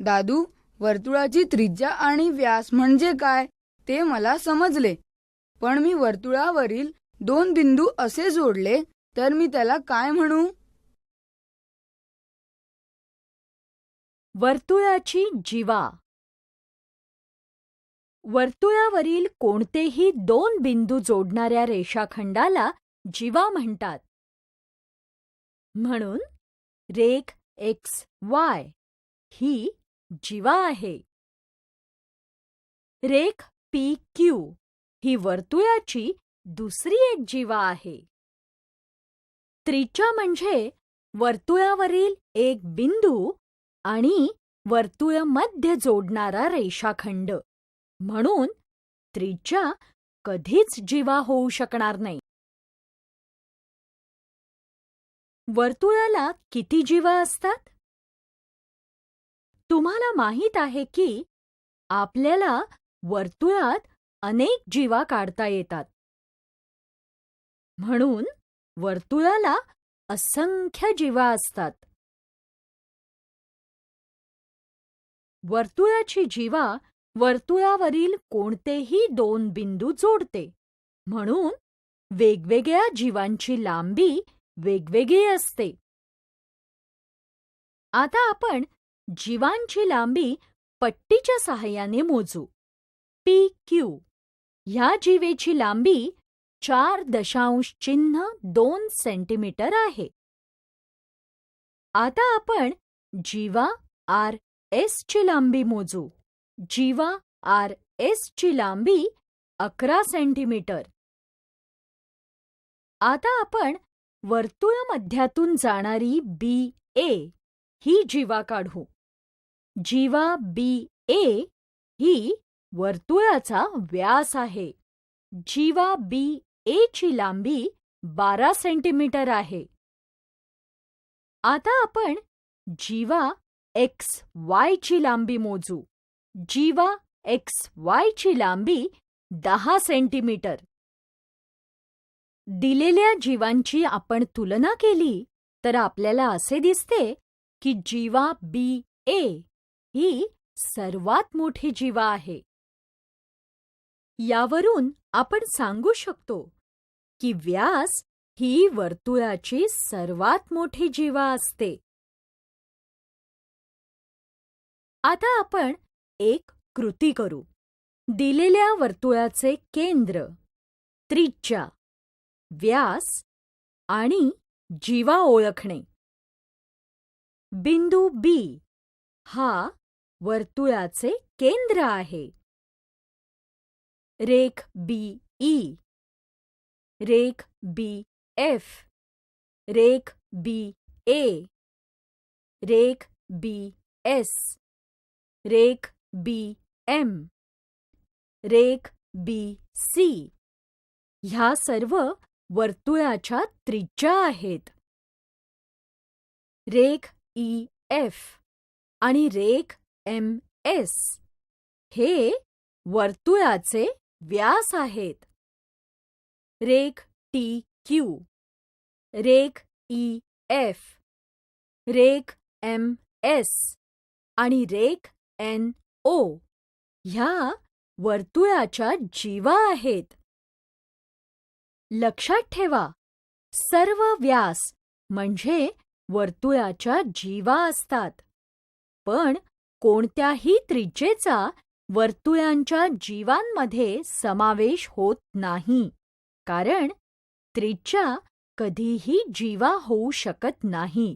दादू वर्तुळाची त्रिज्या आणि व्यास म्हणजे काय ते मला समजले. पण मी वर्तुळावरील दोन बिंदू असे जोडले तर मी त्याला काय म्हणू? वर्तुळाची जीवा. वर्तुळावरील कोणतेही दोन बिंदू जोडणाऱ्या रेषाखंडाला जीवा म्हणतात. म्हणून रेख एक्स वाय ही जीवा आहे. रेख पी क्यू ही वर्तुळाची दुसरी एक जीवा आहे. त्रिज्या म्हणजे वर्तुळावरील एक बिंदू आणि वर्तुळ मध्य जोडणारा रेषाखंड. म्हणून त्रिज्या कधीच जीवा होऊ शकणार नाही. वर्तुळाला किती जीवा असतात? तुम्हाला माहीत आहे की आपल्याला वर्तुळात अनेक जीवा काढता येतात. म्हणून वर्तुळाला असंख्य जीवा असतात. वर्तुळाची जीवा वर्तुळावरील कोणतेही दोन बिंदू जोडते. म्हणून वेगवेगळ्या जीवांची लांबी वेगवेगळी असते. आता आपण जीवांची लांबी पट्टीच्या सहाय्याने मोजू. P Q. ह्या जीवेची लांबी चार दशांश चिन्ह दोन सेंटीमीटर आहे. आता आपण जीवा आर एस ची लांबी मोजू. जीवा आर एस ची लांबी अकरा सेंटीमीटर. आता आपण वर्तुळ मध्यातून जाणारी बी ए ही जीवा काढू. जीवा बी ए ही वर्तुळाचा व्यास आहे. जीवा बी ए ची लांबी बारा सेंटीमीटर आहे. आता आपण जीवा एक्स वाय ची लांबी मोजू. जीवा एक्स वाय ची लांबी दहा सेंटीमीटर. दिलेल्या जीवांची आपण तुलना केली तर आपल्याला असे दिसते की जीवा बी ए ही सर्वात मोठी जीवा आहे. यावरून आपण सांगू शकतो की व्यास ही वर्तुळाची सर्वात मोठी जीवा असते. आता आपण एक कृती करू. दिलेल्या वर्तुळाचे केंद्र त्रिज्या व्यास आणि जीवा ओळखणे. बिंदू बी हा वर्तुळाचे केंद्र आहे. रेख बी ई रेख बी एफ़ रेख बी ए रेख बी एस रेख बी एम रेख बी सी ह्या सर्व वर्तुळाच्या त्रिज्या आहेत. रेख ई एफ़ आणि रेख एम एस. हे वर्तुळाचे व्यास आहेत. रेख टी क्यू. रेख ई एफ. रेख एम एस. आणि रेख एन ओ. ह्या वर्तुळाच्या जीवा आहेत. लक्षात ठेवा सर्व व्यास म्हणजे वर्तुळाच्या जीवा असतात. पण कोणत्याही त्रिज्येचा वर्तुळांच्या जीवांमध्ये समावेश होत नाही. कारण त्रिज्या कधीही जीवा होऊ शकत नाही.